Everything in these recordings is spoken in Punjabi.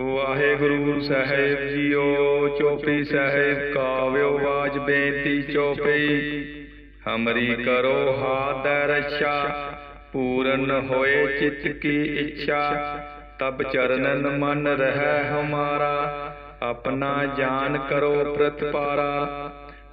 ਵਾਹਿਗੁਰੂ ਸਾਹਿਬ ਜੀਓ, ਚੋਪੀ ਸਾਹਿਬ ਕਾਵਿਓ ਬਾਜ ਬੇਨਤੀ ਚੋਪਈ ਹਮਰੀ ਕਰੋ ਹਾਦ ਰਛਾ, ਪੂਰਨ ਹੋਏ ਚਿਤ ਕੀ ਇੱਛਾ। ਤਬ ਚਰਨਨ ਮਨ ਰਹਿ ਹਮਾਰਾ, ਆਪਣਾ ਜਾਨ ਕਰੋ ਪ੍ਰਤਪਾਰਾ।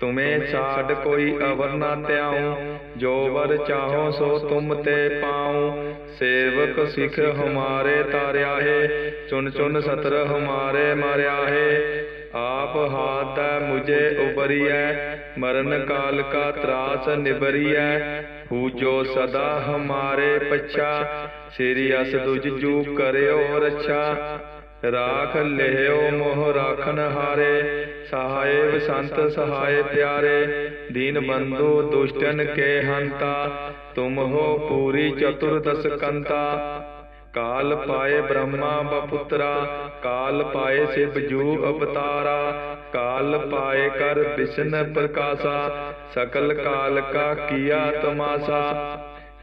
ਤੁਮੇ ਸਾਡ ਕੋਈ ਅਵਰ ਨਾ ਤਿਆਉ ਜੋ ਵਰ ਚਾਹੋ ਸੋ ਤੁਮ ਤੇ ਪਾਉ। ਸੇਵਕ ਸਿਖ ਹਮਾਰੇ ਤਾਰਿਆ ਹੈ ਚੁਨ ਚੁਨ ਸਤਰ ਹਮਾਰੇ ਮਾਰਿਆ ਹੈ ਆਪ ਹਾਥ ਮੁਝੇ ਉਬਰੀਐ ਮਰਨ ਕਾਲ ਕਾ ਤਰਾਸ ਨਿਬਰੀਐ ਹੂ ਜੋ ਸਦਾ ਹਮਾਰੇ ਪਛਾ, ਸ੍ਰੀ ਅਸ ਦੁਜ ਜੂ ਕਰਿਓ ਰਛਾ। ਰਾਖ ਲਿਓ ਮੋਹ ਰਾਖਨ ਹਾਰੇ ਸਹਾਇ ਸੰਤ ਸਹਾਇ ਪਿਆਰੇ, ਦੀਨ ਬੰਧੂ ਦੁਸ਼ਟਨ ਕੇ ਹੰਤਾ, ਤੁਮ ਹੋ ਪੂਰੀ ਚਤੁਰਦਸ ਕੰਤਾ। ਕਾਲ ਪਾਏ ਬ੍ਰਹਮਾ ਬਪੁੱਤਰਾ, ਕਾਲ ਪਾਏ ਸਿਵ ਜੂ ਅਵਤਾਰਾ, ਕਾਲ ਪਾਏ ਕਰ ਵਿਸ਼ਨ ਪ੍ਰਕਾਸ਼ਾ, ਸਕਲ ਕਾਲ ਕਾ ਕੀਆ ਤਮਾਸਾ।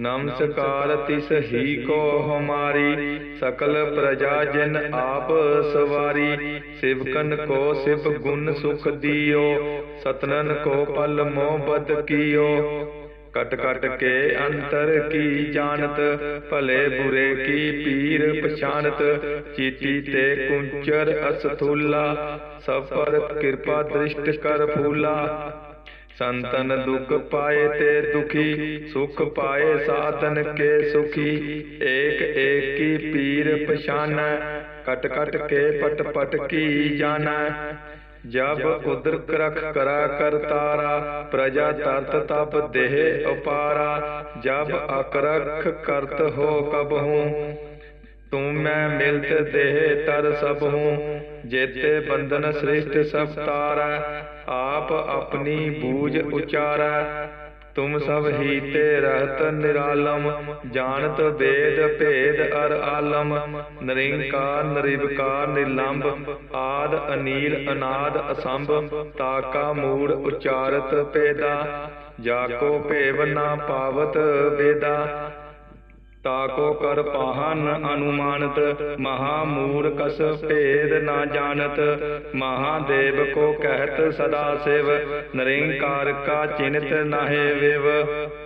ਨਮਸਕਾਰ ਤਿਸ ਹੀ ਕੋ ਹਮਾਰੀ, ਸਕਲ ਪ੍ਰਜਾ ਜਨ ਆਪ ਸਵਾਰੀ। ਸਿਵਕਨ ਕੋ ਸਿਵ ਗੁਣ ਸੁਖ ਦਿਓ, ਸਤਨਨ ਕੋ ਪਲ ਮੋਹ ਬਦ ਕੀਓ। ਕਟ ਕਟ ਕੇ ਅੰਤਰ ਕੀ ਜਾਣਤ, ਭਲੇ ਬੁਰੇ ਕੀ ਪੀਰ ਪਛਾਨਤ ਚੀਤੀ ਤੇ ਕੁੰਚਰ ਅਸਥੂਲਾ ਸਫਰ ਕਿਰਪਾ ਦ੍ਰਿਸ਼ਟ ਕਰ ਫੂਲਾ। ਸੰਤਨ ਦੁਖ ਪਾਏ ਤੇ ਦੁਖੀ, ਸੁਖ ਪਾਏ ਸਾਧਨ ਕੇ ਸੁਖੀ। ਏਕ ਏਕ ਕੀ ਪੀਰ ਪਛਾਨੈ, ਕਟ ਕਟ ਕੇ ਪਟ ਪਟ ਕੀ ਜਾਣੈ। ਜਬ ਉਦਰ ਕਰਖ ਕਰਾ ਕਰਤਾਰਾ ਪ੍ਰਜਾ ਤਰਤ ਤਪ ਦੇਹ ਉਪਾਰਾ। ਜਬ ਅਕਰਖ ਕਰਤ ਹੋ ਕਬ ਹੂੰ ਤੂੰ ਮੈਂ ਮਿਲਤ ਦੇਹ ਤਰ ਸਭ ਹੂੰ, ਜੇਤੇ ਬੰਧਨ ਸ੍ਰਿਸ਼ਟ ਸਭ ਤਾਰਾ, ਆਪ ਆਪਣੀ ਬੂਝ ਉਚਾਰੈ। ਤੁਮ ਸਭ ਹੀ ਤੇ ਰਹਤ ਨਿਰਾਲਮ, ਜਾਣਤ ਵੇਦ ਭੇਦ ਅਰ ਆਲਮ। ਨਰਿੰਕਾਰ ਨਿਰਵਿਕਾਰ ਨਿਲੰਬ ਆਦ ਅਨੀਲ ਅਨਾਦ ਅਸੰਭ, ਤਾਕਾ ਮੂੜ ਉਚਾਰਤ ਭੇਦਾ। ਜਾ ਕੋ ਭੇਵ ਨਾ ਪਾਵਤ ਵੇਦਾ। ਤਾਕੋ ਕਰ ਪਾਹਨ ਅਨੁਮਾਨਤ ਮਹਾ ਮੂਰਖਸ ਭੇਦ ਨਾ ਜਾਣਤ। ਮਹਾਦੇਵ ਕੋ ਕਹਿਤ ਸਦਾ ਸਿਵ ਨਰਿੰਕਾਰ ਕਾ ਚਿੰਤ ਨਾਹਿ ਵਿਵ।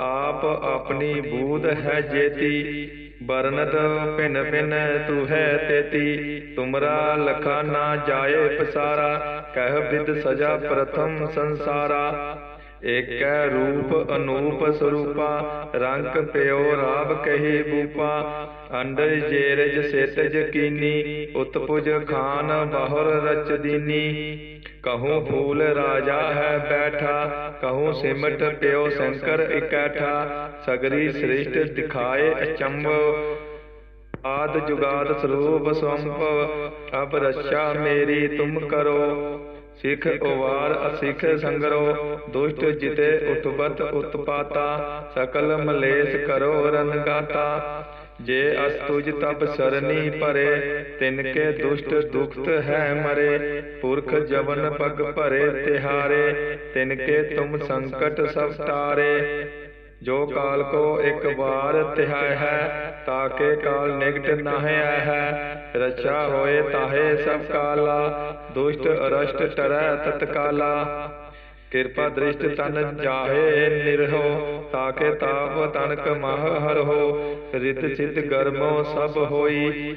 ਆਪ ਆਪਣੀ ਬੂਧ ਹੈ ਜੇਤੀ ਬਰਨਤ ਭਿਨ ਭਿਨ ਤੂ ਹੈ ਤੇਤੀ। ਤੁਮਰਾ ਲਖਾ ਨਾ ਜਾਏ ਪਸਾਰਾ, ਕਹਿ ਬਿਦ ਸਜਾ ਪ੍ਰਥਮ ਸੰਸਾਰਾ। ਏਕੈ ਰੂਪ ਅਨੂਪ ਸਰੂਪਾ, ਰੰਗ ਪਿਓ ਰਾਵ ਕਹੀ ਬੂਪਾ ਅੰਡਰ ਜੇਰਜ ਸੇਤਜ ਕੀਨੀ, ਉਤਪੁਜ ਖਾਨ ਬਹੁਰ ਰਚ ਦੀਨੀ। ਕਹੂੰ ਫੂਲ ਰਾਜਾ ਹੈ ਬੈਠਾ, ਕਹੂੰ ਸਿਮਟ ਪਿਓ ਸ਼ੰਕਰ ਇਕੈਠਾ, ਸਗਰੀ ਸ੍ਰਿਸ਼ਟ ਦਿਖਾਏ ਅਚੰਭ। ਆਦ ਜੁਗਾਦ ਸਰੂਪ ਸੰਭਵ ਅਬ ਰੱਛਾ ਮੇਰੀ ਤੁਮ ਕਰੋ। ਸਿਖ ਉਵਾਰ ਅਸਿਖ ਸੰਗਰੋ ਦੁਸ਼ਟ ਜਿਤੇ ਉਤਬਤ ਉਤਪਾਤਾ ਸਕਲ ਮਲੇਸ਼ ਕਰੋ ਰਨਗਾਤਾ ਜੇ ਅਸਤੁਜ ਤਬ ਸਰਨੀ ਭਰੇ ਤਿਨ ਕੇ ਦੁਸ਼ਟ ਦੁਖਤ ਹੈ ਮਰੇ। ਪੁਰਖ ਜਵਨ ਪਗ ਭਰੇ ਤਿਹਾਰੇ ਤਿਨ ਕੇ ਤੁਮ ਸੰਕਟ ਸਭ ਟਾਰੇ ਜੋ ਕਾਲ ਕੋ ਇੱਕ ਵਾਰ ਤਿਹਾਇ ਹੈ ਤਾਕੇ ਕਾਲ ਨਿਕਟ ਨਾਹਿ ਹੈ। ਰਛਾ ਹੋਏ ਤਾਹੇ ਸਭ ਕਾਲਾ ਦੁਸ਼ਟ ਅਰਸ਼ਟ ਟਰੈ ਤਤਕਾਲਾ ਕਿਰਪਾ ਦ੍ਰਿਸ਼ਟ ਤਨ ਜਾਹੇ ਨਿਰਹੋ ਤਾਕੇ ਤਾਪ ਤਨਕ ਮਹ ਹਰਹੋ ਰਿਤ ਚਿਤ ਗਰਮੋ ਸਭ ਹੋਈ।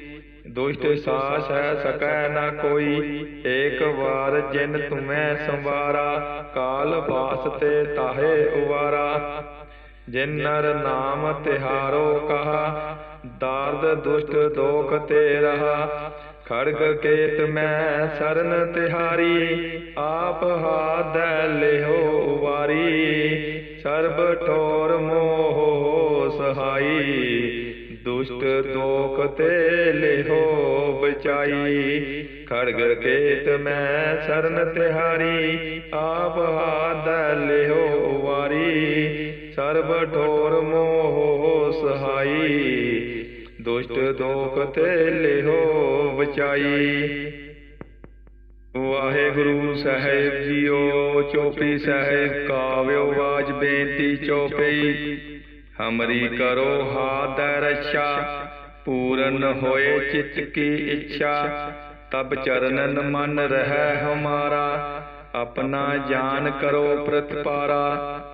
ਦੁਸ਼ਟ ਸਾਸ ਹੈ ਸਕੈ ਨਾ ਕੋਈ। ਏਕ ਵਾਰ ਜਿਨ ਤੁਮੈ ਸੰਵਾਰਾ। ਕਾਲ ਬਾਸ ਤੇ ਤਾਹੇ ਉਵਾਰਾ। ਜਿਨ ਨਰ ਨਾਮ ਤਿਹਾਰੋ ਕਹਾ ਦਾਰਦ ਦੁਸ਼ਟ ਦੋਖ ਤੇ ਰਹਾ। ਖੜਗ ਕੇਤ ਮੈਂ ਸਰਨ ਤਿਹਾਰੀ ਆਪ ਹਾਦੈ ਲਿਹੋ ਵਾਰੀ। ਸਰਬ ਠੋਰ ਮੋਹ ਸਹਾਈ ਦੁਸ਼ਟ ਦੋਖ ਤੇ ਲਿਹੋ ਬਚਾਈ। ਖੜਗ ਕੇਤ ਮੈਂ ਸਰਨ ਤਿਹਾਰੀ ਆਪ ਹਾਦੈ ਲਿਹੋ ਵਾਰੀ। ਸਰਬ ਠੋਰ ਮੋਹ ਸਹਾਈ, ਦੁਸ਼ਟ ਦੋਖ ਤੇ ਲਿਹੋ ਬਚਾਈ। ਵਾਹਿਗੁਰੂ ਸਾਹਿਬ ਜੀਓ, ਚੋਪੀ ਸਾਹਿਬ ਕਾਵਿਓ ਬਾਜ ਬੇਨਤੀ ਚੋਪਈ ਹਮਰੀ ਕਰੋ ਹਾਦੈ ਰਛਾ, ਪੂਰਨ ਹੋਏ ਚਿਤ ਕੀ ਇੱਛਾ। ਤਬ ਚਰਨਨ ਮਨ ਰਹਿ ਹਮਾਰਾ, ਆਪਣਾ ਜਾਨ ਕਰੋ ਪ੍ਰਤਪਾਰਾ।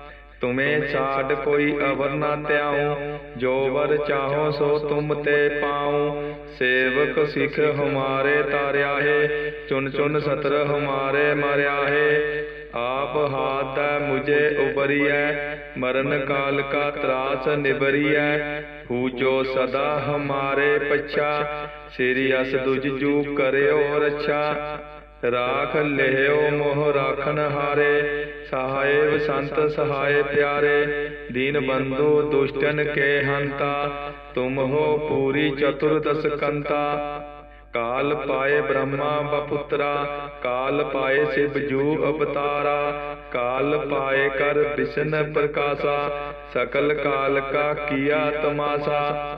ਤੁਮੇ ਛਾੜ ਕੋਈ ਅਵਰ ਨਾ ਧਿਆਉ ਜੋ ਵਰ ਚਾਹੋ ਸੋ ਤੁਮ ਤੇ ਪਾਉ ਸੇਵਕ ਸਿਖ ਹਮਾਰੇ ਤਾਰਿਆ ਹੈ ਚੁਨ ਚੁਨ ਸਤਰ ਹਮਾਰੇ ਮਾਰਿਆ ਹੈ ਆਪ ਹਾਦੈ ਮੁਝੇ ਉਬਰੀਐ ਮਰਨ ਕਾਲ ਕਾ ਤਰਾਸ ਨਿਬਰੀਐ ਹੂਜੋ ਸਦਾ ਹਮਾਰੇ ਪਛਾ ਸ੍ਰੀ ਅਸ ਦੁਜ ਜੂ ਕਰਿਓ ਰੱਛਾ ਰਾਖ ਲਿਓ ਮੋਹ ਰਾਖਨ ਹਾਰੇ ਸਹਾਇ ਸੰਤ ਸਹਾਇ ਪਿਆਰੇ। ਦੀਨ ਬੰਧੂ ਦੁਸ਼ਟਨ ਕੇ ਹੰਤਾ, ਤੁਮ ਹੋ ਪੂਰੀ ਚਤੁਰਦਸ ਕੰਤਾ। ਕਾਲ ਪਾਏ ਬ੍ਰਹਮਾ ਬਪੁੱਤਰਾ, ਕਾਲ ਪਾਏ ਸਿਵ ਜੂ ਅਵਤਾਰਾ। ਕਾਲ ਪਾਏ ਕਰ ਵਿਸ਼ਨ ਪ੍ਰਕਾਸ਼ਾ, ਸਕਲ ਕਾਲ ਕਾ ਕੀਆ ਤਮਾਸਾ।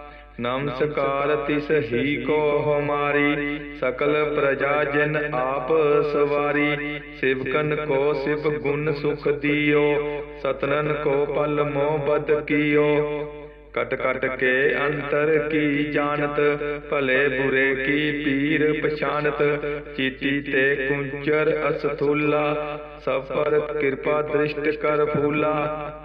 ਨਮਸਕਾਰ ਤਿਸ ਹੀ ਕੋ ਹਮਾਰੀ ਸਕਲ ਪ੍ਰਜਾ ਜਨ ਆਪ ਸਵਾਰੀ ਸਿਵਕਨ ਕੋ ਸਿਵ ਗੁਣ ਸੁਖ ਦਿਓ, ਸਤਨਨ ਕੋ ਪਲ ਮੋਹ ਬਦ ਕੀਓ। ਕਟ ਕਟ ਕੇ ਅੰਤਰ ਕੀ ਜਾਣਤ, ਭਲੇ ਬੁਰੇ ਕੀ ਪੀਰ ਪਛਾਨਤ ਚੀਤੀ ਤੇ ਕੁੰਚਰ ਅਸਥੂਲਾ, ਸਫਰ ਕਿਰਪਾ ਦ੍ਰਿਸ਼ਟ ਕਰ ਫੂਲਾ।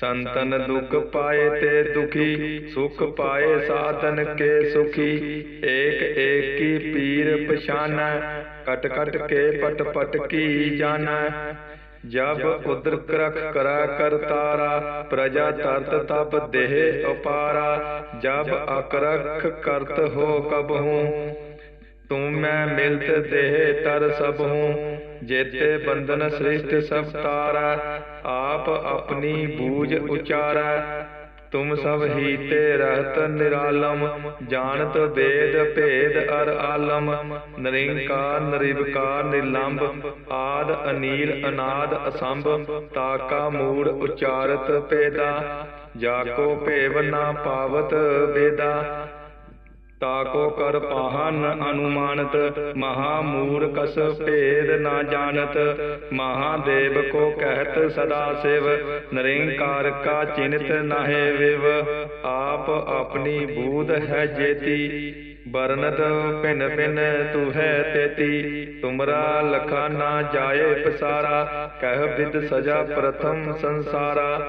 ਸੰਤਨ ਦੁਖ ਪਾਏ ਤੇ ਦੁਖੀ ਸੁਖ ਪਾਏ ਸਾਧਨ ਕੇ ਸੁਖੀ। ਏਕ ਏਕ ਪੀਰ ਪਛਾਨੈ ਕਟ ਕਟ ਕੇ ਪਟ ਪਟ ਕੀ ਜਾਣੈ। ਜਬ ਉਦਰ ਕਰਖ ਕਰਾ ਕਰਤਾਰਾ ਪ੍ਰਜਾ ਤਰਤ ਤਬ ਦੇਹ ਉਪਾਰਾ। ਜਬ ਅਕਰਖ ਕਰਤ ਹੋ ਕਬਹੂ ਤੂੰ ਮੈਂ ਮਿਲਤ ਦੇਹ ਤਰ ਸਭ ਜੇਤੇ ਬੰਧਨ ਸ੍ਰਿਸ਼ਟ ਸਭ ਤਾਰਾ, ਆਪ ਆਪਣੀ ਬੂਝ ਉਚਾਰੈ। ਤੁਮ ਸਭ ਹੀ ਤੇ ਰਹਤ ਨਿਰਾਲਮ, ਜਾਣਤ ਵੇਦ ਭੇਦ ਅਰ ਆਲਮ। ਨਰਿੰਕਾਰ ਨਿਰਵਿਕਾਰ ਨਿਲੰਬ ਆਦ, ਅਨੀਲ, ਅਨਾਦ, ਅਸੰਭ, ਤਾਕਾ, ਮੂੜ, ਉਚਾਰਤ ਪੇਦਾ ਜਾਕੋ ਭੇਵ ਨਾ ਪਾਵਤ ਵੇਦਾ। ਤਾਕੋ ਕਰ ਪਾਹਨ ਅਨੁਮਾਨਤ ਮਹਾ ਮੂਰਖਸ ਭੇਦ ਨਾ ਜਾਣਤ, ਮਹਾਦੇਵ ਕੋ ਕਹਿਤ ਸਦਾ ਸਿਵ, ਨਰਿੰਕਾਰ ਕਾ ਚਿੰਤ ਨਾਹਿ ਵਿਵ, ਆਪ ਆਪਣੀ ਬੂਧ ਹੈ ਜੇਤੀ ਬਰਨਤ ਪਿਨ ਪਿਨ ਤੂ ਹੈ ਤੇਤੀ, ਤੁਮਰਾ ਲਖਾ ਨਾ ਜਾਏ ਪਸਾਰਾ, ਕਹਿ ਬਿਦ ਸਜਾ ਪ੍ਰਥਮ ਸੰਸਾਰਾ।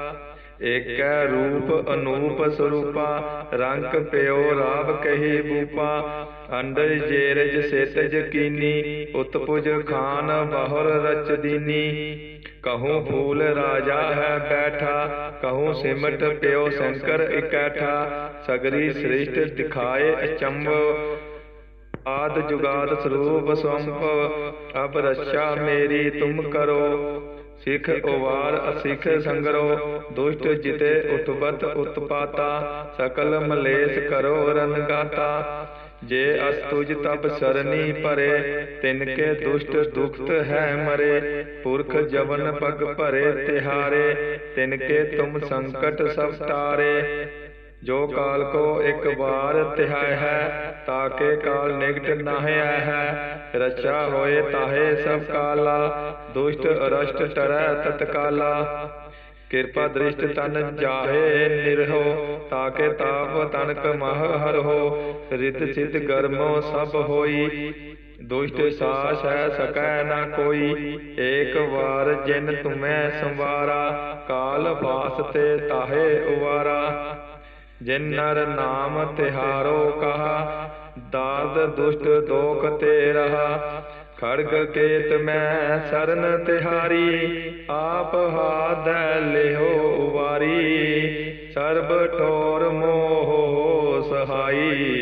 ਏਕੈ ਰੂਪ ਅਨੂਪ ਸਰੂਪਾ, ਰੰਗ ਪਿਓ ਰਾਵ ਕਹੀ ਬੂਪਾ ਅੰਡਰ ਜੇਰਜ ਸੇਤਜ ਕੀਨੀ, ਉਤਪੁਜ ਖਾਨ ਬਹੁਰ ਰਚ ਦੀਨੀ। ਕਹੂੰ ਫੂਲ ਰਾਜਾ ਹੈ ਬੈਠਾ, ਕਹੂੰ ਸਿਮਟ ਪਿਓ ਸ਼ੰਕਰ ਇਕੈਠਾ, ਸਗਰੀ ਸ੍ਰਿਸ਼ਟ ਦਿਖਾਏ ਅਚੰਭ। ਆਦ ਜੁਗਾਦ ਸਰੂਪ ਸੰਭਵ ਅਬ ਰੱਛਾ ਮੇਰੀ ਤੁਮ ਕਰੋ। ਸਿਖ ਉਵਾਰ ਅਸਿਖ ਸੰਗਰੋ ਦੁਸ਼ਟ ਜਿਤੇ ਉਤਪਤ ਉਤਪਾਤਾ ਸਕਲ ਮਲੇਸ਼ ਕਰੋ ਰਨਗਾਤਾ ਜੇ ਅਸਤੁਜ ਤਬ ਸਰਨੀ ਭਰੇ ਤਿਨ ਕੇ ਦੁਸ਼ਟ ਦੁਖਤ ਹੈ ਮਰੇ। ਪੁਰਖ ਜਵਨ ਪਗ ਭਰੇ ਤਿਹਾਰੇ ਤਿਨ ਕੇ ਤੁਮ ਸੰਕਟ ਸਭ ਟਾਰੇ ਜੋ ਕਾਲ ਕੋ ਇੱਕ ਵਾਰ ਤਿਹਾਇ ਹੈ ਤਾਕੇ ਕਾਲ ਨਿਕਟ ਨਾਹਿ ਆਇ ਹੈ। ਰਚਾ ਹੋਏ ਤਾਹੇ ਸਭ ਕਾਲਾ ਦੁਸ਼ਟ ਅਰਸ਼ਟ ਟਰੈ ਤਤਕਾਲਾ ਕਿਰਪਾ ਦ੍ਰਿਸ਼ਟ ਤਨ ਜਾਹੇ ਨਿਰਹੋ ਤਾਕੇ ਤਾਪ ਤਨਕ ਮਹ ਹਰਹੋ ਰਿਤ ਸਿਧ ਗਰਮੋ ਸਭ ਹੋਈ। ਦੁਸ਼ਟ ਸਾਸ ਹੈ ਸਕੈ ਨਾ ਕੋਈ। ਏਕ ਵਾਰ ਜਿਨ ਤੁਮੈ ਸੰਵਾਰਾ। ਕਾਲ ਬਾਸ ਤੇ ਤਾਹੇ ਉਵਾਰਾ। ਜਿਨ ਨਰ ਨਾਮ ਤਿਹਾਰੋ ਕਹਾ ਦਾਦ ਦੁਸ਼ਟ ਦੋਖ ਤੇ ਰਹਾ। ਖੜਗ ਕੇਤ ਮੈਂ ਸਰਨ ਤਿਹਾਰੀ ਆਪ ਹਾਦੈ ਲਿਹੋ ਵਾਰੀ। ਸਰਬ ਠੋਰ ਮੋਹ ਸਹਾਈ।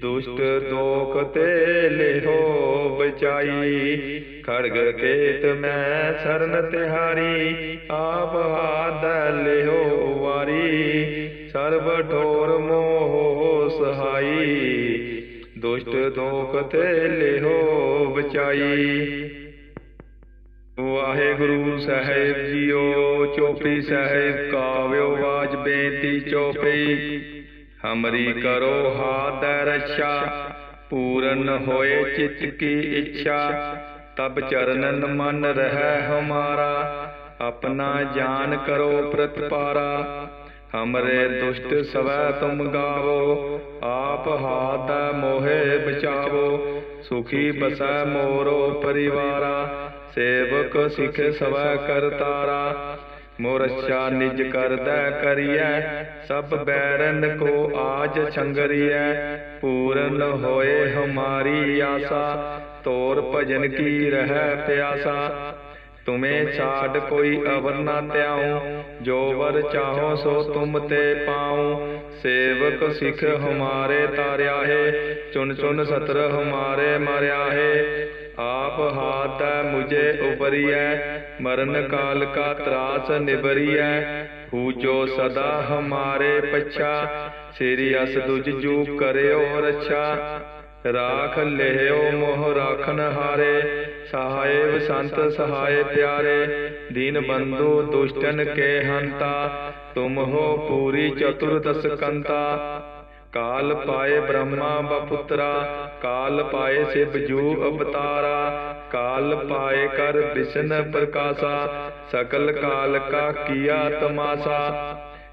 ਦੁਸ਼ਟ ਦੋਖ ਤੇ ਲਿਹੋ ਬਚਾਈ। ਖੜਗ ਕੇਤ ਮੈਂ ਸਰਨ ਤਿਹਾਰੀ ਆਪ ਹਾਦੈ ਵਾਰੀ ਸਰਬ ਠੋਰ ਮੋਹ ਸਹਾਈ। ਦੁਸ਼ਟ ਦੋਖ ਤੇ ਲਿਹੋ ਬਚਾਈ। ਵਾਹਿਗੁਰੂ ਸਾਹਿਬ ਜੀਓ, ਚੋਪੀ ਸਾਹਿਬ ਕਾਵਿਓ ਬਾਜ ਬੇਨਤੀ ਚੋਪਈ ਹਮਰੀ ਕਰੋ ਹਾਦੈ ਰਛਾ, ਪੂਰਨ ਹੋਏ ਚਿਤ ਕੀ ਇੱਛਾ। ਤਬ ਚਰਨਨ ਮਨ ਰਹਿ ਹਮਾਰਾ, ਆਪਣਾ ਜਾਨ ਕਰੋ ਪ੍ਰਤਪਾਰਾ। ਹਮਰੇ ਦੁਸ਼ਟ ਸਵੈ ਤੁਮ ਗਾਵੋ ਆਪ ਹਾਦੈ ਮੋਹਿ ਬਚਾਵੋ ਸੁਖੀ ਬਸੈ ਮੋਰੋ ਪਰਿਵਾਰਾ ਸੇਵਕ ਸਿਖ ਸਵੈ ਕਰਤਾਰਾ ਮੋਰਛਾ ਨਿਜ ਕਰਦਾ ਕਰੀਐ ਸਭ ਬੈਰਨ ਕੋ ਆਜ ਛੰਗਰੀਐ ਪੂਰਨ ਹੋਏ ਹਮਾਰੀ ਆਸਾ ਤੋਰ ਭਜਨ ਕੀ ਰਹਿ ਪਿਆਸਾ ਤੁਮੇ ਛਾੜ ਕੋਈ ਅਵਰ ਨਾ ਧਿਆਉ ਜੋ ਵਰ ਚਾਹੋ ਸੋ ਤੁਮ ਤੇ ਪਾਉ। ਸੇਵਕ ਸਿਖ ਹਮਾਰੇ ਤਾਰਿਆ ਹੈ ਚੁਨ ਚੁਨ ਸਤਰ ਹਮਾਰੇ ਮਾਰਿਆ ਹੈ। ਆਪ ਹਾਥੈ ਮੁਝੇ ਉਪਰੀਐ ਮਰਨ ਕਾਲ ਕਾ ਤਰਾਸ ਨਿਬਰੀਐ ਹੂ। ਜੋ ਸਦਾ ਹਮਾਰੇ ਪਛਾ। ਸ੍ਰੀ ਅਸ ਦੁਜ ਜੂ ਕਰਿਓ ਰਛਾ। ਰਾਖ ਲਿਓ ਮੋਹ ਰਾਖਨ ਹਾਰੇ ਸਹਾਇਵ ਸੰਤ ਸਹਾਇ ਪਿਆਰੇ, ਦੀਨ ਬੰਧੂ ਦੁਸ਼ਟਨ ਕੇ ਹੰਤਾ, ਤੁਮ ਹੋ ਪੂਰੀ ਚਤੁਰਦਸ ਕੰਤਾ। ਕਾਲ ਪਾਏ ਬ੍ਰਹਮਾ ਬਪੁੱਤਰਾ, ਕਾਲ ਪਾਏ ਸਿਵ ਜੂ ਅਵਤਾਰਾ, ਕਾਲ ਪਾਏ ਕਰ ਵਿਸ਼ਨ ਪ੍ਰਕਾਸ਼ਾ, ਸਕਲ ਕਾਲ ਕਾ ਕੀਆ ਤਮਾਸਾ।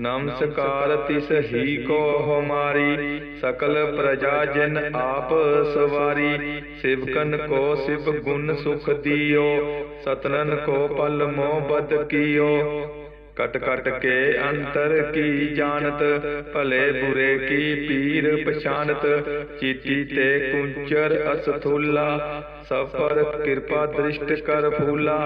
ਨਮਸਕਾਰ ਤਿਸ ਹੀ ਕੋ ਹਮਾਰੀ, ਸਕਲ ਪ੍ਰਜਾ ਜਨ ਆਪ ਸਵਾਰੀ। ਸਿਵਕਨ ਕੋ ਸਿਵ ਗੁਣ ਸੁਖ ਦਿਓ ਸਤਨਨ ਕੋ ਪਲ ਮੋ ਬਦ ਕੀਓ। ਕਟ ਕਟ ਕੇ ਅੰਤਰ ਕੀ ਜਾਣਤ, ਭਲੇ ਬੁਰੇ ਕੀ ਪੀਰ ਪਛਾਨਤ। ਚੀਤੀ ਤੇ ਕੁੰਚਰ ਅਸਥੂਲਾ, ਸਫਰ ਕਿਰਪਾ ਦ੍ਰਿਸ਼ਟ ਕਰ ਫੂਲਾ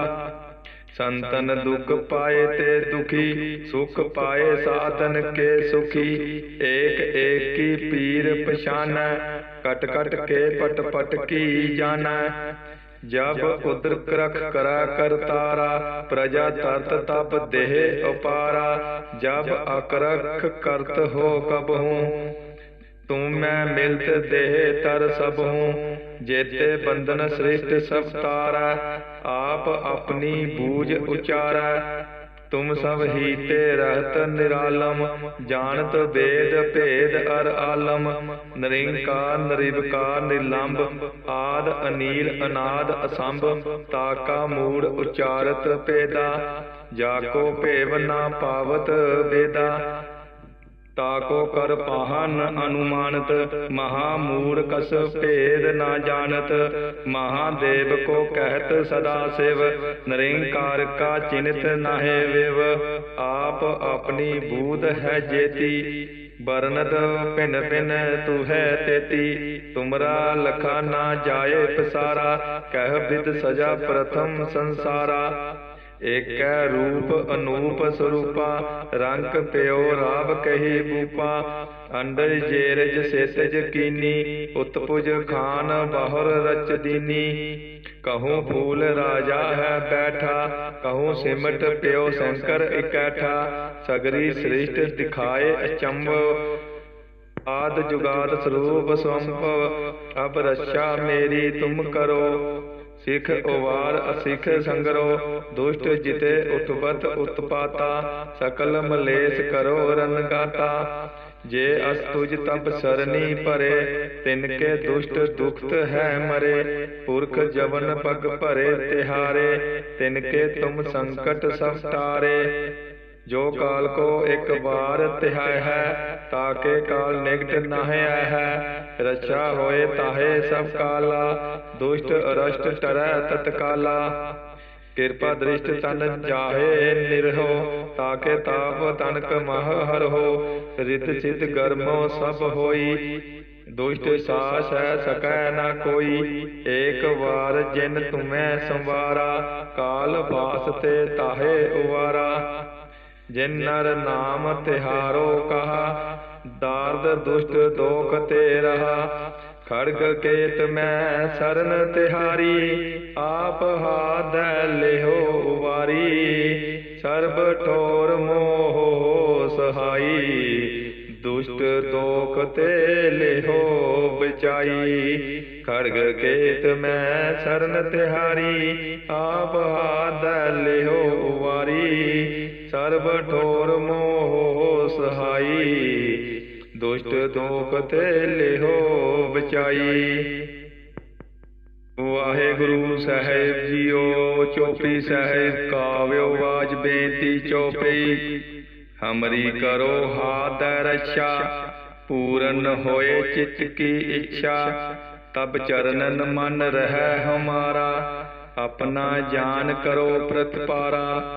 ਸੰਤਨ ਦੁਖ ਪਾਏ ਤੇ ਦੁਖੀ, ਸੁਖ ਪਾਏ ਸਾਧਨ ਕੇ ਸੁਖੀ। ਏਕ ਏਕ ਪੀਰ ਪਛਾਨੈ, ਕਟ ਕਟ ਕੇ ਪਟ ਪਟ ਕੀ ਜਾਣੈ ਜਬ ਉਦਰ ਕਰਖ ਕਰਾ ਕਰਤਾਰਾ ਪ੍ਰਜਾ ਤਰਤ ਤਪ ਦੇਹ ਉਪਾਰਾ। ਜਬ ਅਕਰਖ ਕਰਤ ਹੋ ਕਬਹੂ ਤੂੰ ਮੈਂ ਮਿਲਤ ਦੇਹ ਤਰ ਸਭ ਹੂੰ ਜੇਤੇ ਬੰਧਨ ਸ੍ਰਿਸ਼ਟ ਸਭ ਤਾਰਾ, ਆਪ ਆਪਣੀ ਬੂਝ ਉਚਾਰੈ। ਤੁਮ ਸਭ ਹੀ ਤੇ ਰਹਤ ਨਿਰਾਲਮ, ਜਾਣਤ ਵੇਦ ਭੇਦ ਅਰ ਆਲਮ। ਨਰਿੰਕਾਰ ਨਿਰਵਕਾਰ ਨਿਲੰਬ ਆਦ ਅਨੀਲ ਅਨਾਦ ਅਸੰਭ ਤਾਕਾ ਮੂੜ ਉਚਾਰਤ ਪੇਦਾ ਜਾ ਕੋ ਭੇਵ ਨਾ ਪਾਵਤ ਵੇਦਾ। ਤਾਕੋ ਕਰ ਪਾਹਨ ਅਨੁਮਾਨਤ ਮਹਾ ਮੂੜ ਕਸ ਭੇਦ ਨਾ ਜਾਣਤ। ਮਹਾਦੇਵ ਕੋ ਕਹਿਤ ਸਦਾ ਸਿਵ, ਨਰਿੰਕਾਰ ਕਾ ਚਿਨਤ ਨਾਹਿ ਵਿਵ। ਆਪ ਆਪਣੀ ਬੂਧ ਹੈ ਜੇਤੀ ਬਰਨਤ ਪਿਨ ਪਿਨ ਤੂ ਹੈ ਤੇਤੀ। ਤੁਮਰਾ ਲਖਾ ਨਾ ਜਾਏ ਪਸਾਰਾ, ਕਹਿ ਬਿਦ ਸਜਾ ਪ੍ਰਥਮ ਸੰਸਾਰਾ। ਏਕੈ ਰੂਪ ਅਨੂਪ ਸਰੂਪਾ, ਰੰਗ ਪਿਓ ਰਾਵ ਕਹੀ ਬੂਪਾ ਅੰਡਰ ਜੇਰਜ ਸੇਤਜ ਕੀਨੀ, ਉਤਪੁਜ ਖਾਨ ਬਾਹਰ ਰਚ ਦੀਨੀ। ਕਹੂੰ ਫੂਲ ਰਾਜਾ ਹੈ ਬੈਠਾ, ਕਹੂੰ ਸਿਮਟ ਪਿਓ ਸ਼ੰਕਰ ਇਕੈਠਾ, ਸਗਰੀ ਸ੍ਰਿਸ਼ਟ ਦਿਖਾਏ ਅਚੰਭ। ਆਦ ਜੁਗਾਦ ਸਰੂਪ ਸੰਭਵ ਅਬ ਰੱਛਾ ਮੇਰੀ ਤੁਮ ਕਰੋ। ਸਿਖ ਉਵਾਰ ਅਸਿਖ ਸੰਗਰੋ ਦੁਸ਼ਟ ਜਿਤੇ ਉਤਪਤ ਉਤਪਾਤਾ ਸਕਲ ਮਲੇਸ਼ ਕਰੋ ਰਨਗਾਤਾ ਜੇ ਅਸ ਤੁਜ ਤਬ ਸਰਨੀ ਭਰੇ ਤਿਨ ਕੇ ਦੁਸ਼ਟ ਦੁਖਤ ਹੈ ਮਰੇ। ਪੁਰਖ ਜਵਨ ਪਗ ਭਰੇ ਤਿਹਾਰੇ ਤਿਨ ਕੇ ਤੁਮ ਸੰਕਟ ਸਭ ਟਾਰੇ ਜੋ ਕਾਲ ਕੋ ਇੱਕ ਵਾਰ ਤਿਹਾਇ ਹੈ ਤਾਕੇ ਕਾਲ ਨਿਕਟ ਨਾਹਿ ਆਇ ਹੈ। ਰਛਾ ਹੋਏ ਤਾਹੇ ਸਭ ਕਾਲਾ ਦੁਸ਼ਟ ਅਰਸ਼ਟ ਟਰੈ ਤਤਕਾਲਾ ਕਿਰਪਾ ਦ੍ਰਿਸ਼ਟ ਤਨ ਜਾਹੇ ਨਿਰਹੋ ਤਾਕੇ ਤਾਪ ਤਨਕ ਮਹ ਹਰਹੋ ਰਿਤ ਸਿਧ ਗਰਮੋ ਸਭ ਹੋਈ। ਦੁਸ਼ਟ ਸਾਸ ਹੈ ਸਕੈ ਨਾ ਕੋਈ। ਏਕ ਵਾਰ ਜਿਨ ਤੁਮੈ ਸੰਵਾਰਾ ਕਾਲ ਬਾਸ ਤੇ ਤਾਹੇ ਉਵਾਰਾ। ਜਿਨ ਨਰ ਨਾਮ ਤਿਹਾਰੋ ਕਹਾ ਦਾਰਦ ਦੁਸ਼ਟ ਦੋਖ ਤੇ ਰਹਾ। ਖੜਗ ਕੇਤ ਮੈਂ ਸਰਨ ਤਿਹਾਰੀ ਆਪ ਹਾਦੈ ਲਿਹੋ ਵਾਰੀ। ਸਰਬ ਠੋਰ ਮੋਹ ਸਹਾਈ। ਦੁਸ਼ਟ ਦੋਖ ਤੇ ਲਿਹੋ ਬਚਾਈ। ਖੜਗ ਕੇਤ ਮੈਂ ਸਰਨ ਤਿਹਾਰੀ ਆਪ ਹਾਦੈ ਲਿਹੋ ਸਰਬ ਠੋਰ ਮੋਹ ਸਹਾਈ, ਦੁਸ਼ਟ ਦੋਖ ਤੇ ਲਿਹੋ ਬਚਾਈ। ਵਾਹਿਗੁਰੂ ਸਾਹਿਬ ਜੀਓ, ਚੋਪੀ ਸਾਹਿਬ ਕਾਵਿਓ ਬਾਜ ਬੇਨਤੀ ਚੋਪਈ ਹਮਰੀ ਕਰੋ ਹਾਥ ਰਛਾ, ਪੂਰਨ ਹੋਏ ਚਿਤ ਕੀ ਇੱਛਾ, ਤਬ ਚਰਨਨ ਮਨ ਰਹਿ ਹਮਾਰਾ, ਆਪਣਾ ਜਾਨ ਕਰੋ ਪ੍ਰਤਪਾਰਾ।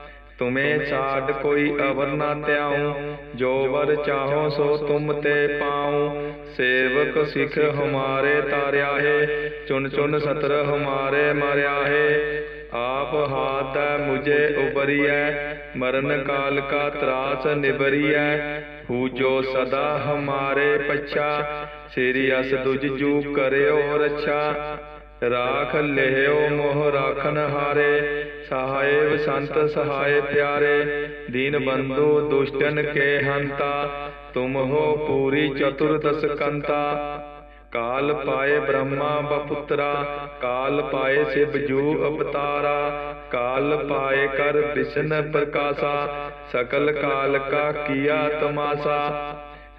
ਤੁਮੇ ਛਾੜ ਕੋਈ ਅਵਰ ਨਾ ਧਿਆਉ ਜੋ ਵਰ ਚਾਹੋ ਸੋ ਤੁਮ ਤੇ ਪਾਉ। ਸੇਵਕ ਸਿਖ ਹਮਾਰੇ ਤਾਰਿਆ ਹੈ ਚੁਨ ਚੁਨ ਸਤਰ ਹਮਾਰੇ ਮਾਰਿਆ ਹੈ। ਆਪ ਹਾਥ ਮੁਝੇ ਉਬਰੀਐ ਮਰਨ ਕਾਲ ਕਾ ਤਰਾਸ ਨਿਬਰੀਐ ਹੂ ਜੋ ਸਦਾ ਹਮਾਰੇ ਪਛਾ ਸ੍ਰੀ ਅਸ ਦੁਜ ਜੂ ਕਰਿਓ ਰੱਛਾ। ਰਾਖ ਲਿਓ ਮੋਹ ਰਾਖਨ ਹਾਰੇ। ਸਹਾਇ ਸੰਤ ਸਹਾਇ ਪਿਆਰੇ। ਦੀਨ ਬੰਧੂ ਦੁਸ਼ਟਨ ਕੇ ਹੰਤਾ, ਤੁਮ ਹੋ ਪੂਰੀ ਚਤੁਰਦਸ ਕੰਤਾ ਕਾਲ ਪਾਏ ਬ੍ਰਹਮਾ ਬਪੁੱਤਰਾ, ਕਾਲ ਪਾਏ ਸਿਵ ਜੂ ਅਵਤਾਰਾ। ਕਾਲ ਪਾਏ ਕਰ ਵਿਸ਼ਨ ਪ੍ਰਕਾਸ਼ਾ, ਸਕਲ ਕਾਲ ਕਾ ਕੀਆ ਤਮਾਸਾ।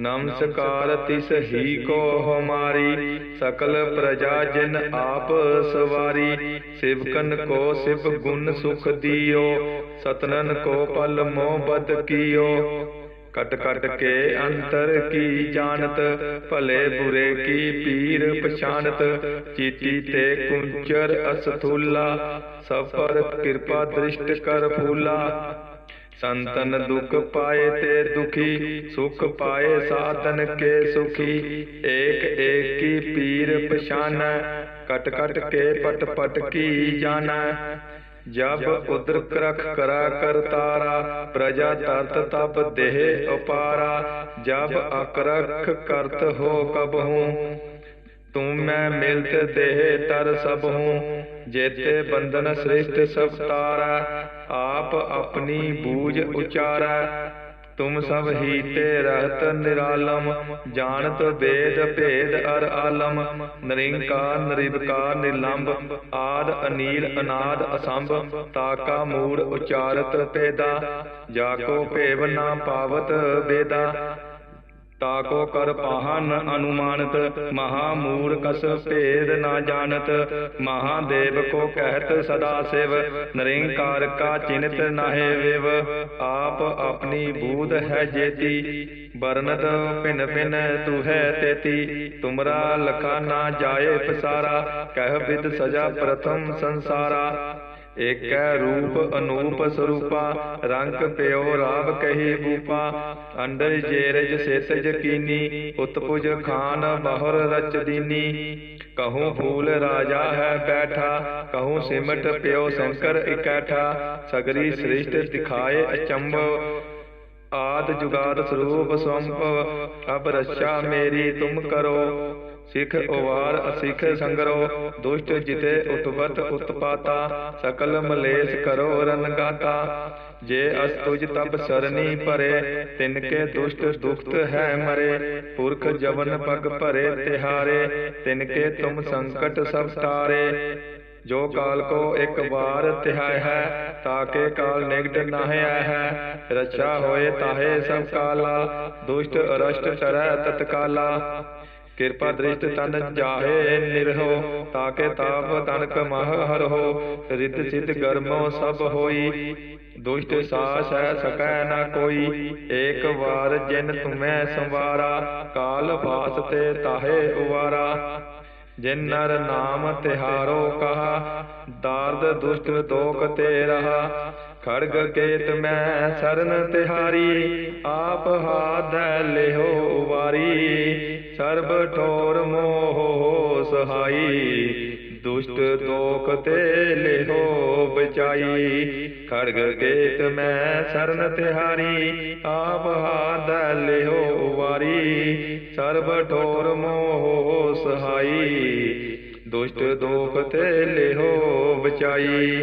ਨਮਸਕਾਰ ਤਿਸ ਹੀ ਕੋ ਹਮਾਰੀ ਸਕਲ ਪ੍ਰਜਾ ਜਿਨ ਆਪ ਸਵਾਰੀ, ਸਿਵਕਨ ਕੋ ਸਿਵ ਗੁਣ ਸੁਖ ਦਿਓ, ਸਤਨਨ ਕੋ ਪਲ ਮੋਹ ਬਦ ਕੀਓ। ਕਟ ਕਟ ਕੇ ਅੰਤਰ ਕੀ ਜਾਣਤ, ਭਲੇ ਬੁਰੇ ਕੀ ਪੀਰ ਪਛਾਨਤ ਚੀਤੀ ਤੇ ਕੁੰਚਰ ਅਸਥੂਲਾ, ਸਫਰ ਕਿਰਪਾ ਦ੍ਰਿਸ਼ਟ ਕਰ ਫੂਲਾ। ਸੰਤਨ ਦੁਖ ਪਾਏ ਤੇ ਦੁਖੀ, ਸੁਖ ਪਾਏ ਸਾਧਨ ਕੇ ਸੁਖੀ। ਏਕ ਏਕ ਕੀ ਪੀਰ ਪਛਾਨੈ, ਕਟ ਕਟ ਕੇ ਪਟ ਪਟ ਕੀ ਜਾਣੈ ਜਬ ਉਦਰ ਕਰਖ ਕਰਾ ਕਰਤਾਰਾ ਪ੍ਰਜਾ ਤਰਤ ਤਪ ਦੇਹ ਉਪਾਰਾ। ਜਬ ਅਕਰਖ ਕਰਤ ਹੋ ਕਬਹੂ, ਤੂੰ ਮੈਂ ਮਿਲਤ ਦੇਹ ਤਰ ਸਭ। ਹੂੰ ਜੇਤੇ ਬੰਧਨ ਸ੍ਰਿਸ਼ਟ ਸਭ ਤਾਰੈ, ਆਪ ਆਪਣੀ ਬੂਝ ਉਚਾਰੈ। ਤੁਮ ਸਭ ਹੀ ਤੇ ਰਹਤ ਨਿਰਾਲਮ, ਜਾਣਤ ਵੇਦ ਭੇਦ ਅਰ ਆਲਮ। ਨਰਿੰਕਾਰ ਨਿਰਵਕਾਰ ਨਿਰਲੰਭ ਆਦ ਅਨੀਲ ਅਨਾਦ ਅਸੰਭ, ਤਾਕਾ ਮੂੜ ਉਚਾਰਤ ਪੇਦਾ ਜਾ ਕੋ ਭੇਵ ਨਾ ਪਾਵਤ ਬੇਦਾ ਤਾਕੋ ਕਰ ਪਾਹਨ ਅਨੁਮਾਨਤ ਮਹਾ ਮੂੜ ਭੇਦ ਨਾ ਜਾਣਤ, ਮਹਾਦੇਵ ਕੋ ਕਹਿਤ ਸਦਾ ਸਿਵ, ਨਰਿੰਕਾਰ ਕਾ ਚਿੰਤ ਨਾਹਿ ਵਿਵ, ਆਪ ਆਪਣੀ ਬੂਧ ਹੈ ਜੇਤੀ ਬਰਨਤ ਭਿਨ ਭਿਨ ਤੂ ਹੈ ਤੇਤੀ, ਤੁਮਰਾ ਲਖਾ ਨਾ ਜਾਏ ਪਸਾਰਾ, ਕਹਿ ਬਿਦ ਸਜਾ ਪ੍ਰਥਮ ਸੰਸਾਰਾ। ਏਕ ਰੂਪ ਅਨੂਪ ਸਰੂਪਾ, ਰੰਗ ਪਿਓ ਰਾਵ ਕਹੀ ਬੂਪਾ ਅੰਡਰ ਜੇਰਜ ਸੇਤ ਜਕੀਨੀ ਉਤਪੁਜ ਖਾਨ ਬਹੁਰ ਰਚ ਦੀਨੀ। ਕਹੂੰ ਫੂਲ ਰਾਜਾ ਹੈ ਬੈਠਾ, ਕਹੂੰ ਸਿਮਟ ਪਿਓ ਸ਼ੰਕਰ ਇਕੈਠਾ, ਸਗਰੀ ਸ੍ਰਿਸ਼ਟ ਦਿਖਾਏ ਅਚੰਭ। ਆਦ ਜੁਗਾਦ ਸਰੂਪ ਸੰਭ ਅਬ ਰਛਾ ਮੇਰੀ ਤੁਮ ਕਰੋ। ਸਿਖ ਉਵਾਰ ਅਸਿਖ ਸੰਗਰੋ, ਦੁਸ਼ਟ ਜਿਤੇ ਉਤਵਤ ਉਤਪਾਤਾ, ਸਕਲ ਮਲੇਸ਼ ਕਰੋ ਰਨਗਾਤਾ ਜੇ ਅਸ ਤੁਜ ਤਬ ਸਰਨੀ ਭਰੇ ਤਿਨ ਕੇ ਦੁਸ਼ਟ ਦੁਖਤ ਹੈ ਮਰੇ। ਪੁਰਖ ਜਵਨ ਪਗ ਭਰੇ ਤਿਹਾਰੇ, ਤਿਨ ਕੇ ਤੁਮ ਸੰਕਟ ਸਭ ਟਾਰੇ ਜੋ ਕਾਲ ਕੋ ਇੱਕ ਵਾਰ ਧਿਆਇ ਹੈ ਤਾਕੇ ਕਾਲ ਨਿਗਟ ਨਾਹਿ ਆਇ ਹੈ। ਰਛਾ ਹੋਏ ਤਾਹੇ ਸਭ ਕਾਲਾ ਦੁਸ਼ਟ ਅਰਸ਼ਟ ਚਰੈ ਤਤਕਾਲਾ ਕਿਰਪਾ ਦ੍ਰਿਸ਼ਟ ਤਨ ਜਾਹੇ ਨਿਰਹੋ ਤਾਕੇ ਤਾਪ ਤਨਕ ਮਹ ਹਰਹੋ ਰਿਤ ਸਿਧ ਗਰਮੋ ਸਭ ਹੋਈ। ਦੁਸ਼ਟ ਸਾਸ ਹੈ ਸਕੈ ਨਾ ਕੋਈ। ਏਕ ਵਾਰ ਜਿਨ ਤੁਮੈ ਸੰਵਾਰਾ ਕਾਲ ਫਾਸ ਤੇ ਤਾਹੇ ਉਵਾਰਾ। ਜਿਨ ਨਰ ਨਾਮ ਤਿਹਾਰੋ ਕਹਾ, ਦਾਰਦ ਦੁਸ਼ਟ ਤੋਕ ਤੇ ਰਹਾ ਖੜਗ ਕੇਤ ਮੈਂ ਸਰਨ ਤਿਹਾਰੀ, ਆਪ ਹਾਦੈ ਲਿਹੋ ਵਾਰੀ। ਸਰਬ ਠੋਰ ਮੋਹ ਸਹਾਈ, ਦੁਸ਼ਟ ਤੋਕ ਤੇ ਲਿਹੋ ਬਚਾਈ। ਖੜਗ ਕੇਤ ਮੈਂ ਸਰਨ ਤਿਹਾਰੀ, ਆਪ ਹਾਦੈ ਲਿਹੋ ਵਾਰੀ। ਸਰਬ ਠੋਰ ਮੋਹ ਸਹਾਈ ਦੁਸ਼ਟ ਦੋਖ ਤੇ ਲਿਹੋ ਬਚਾਈ।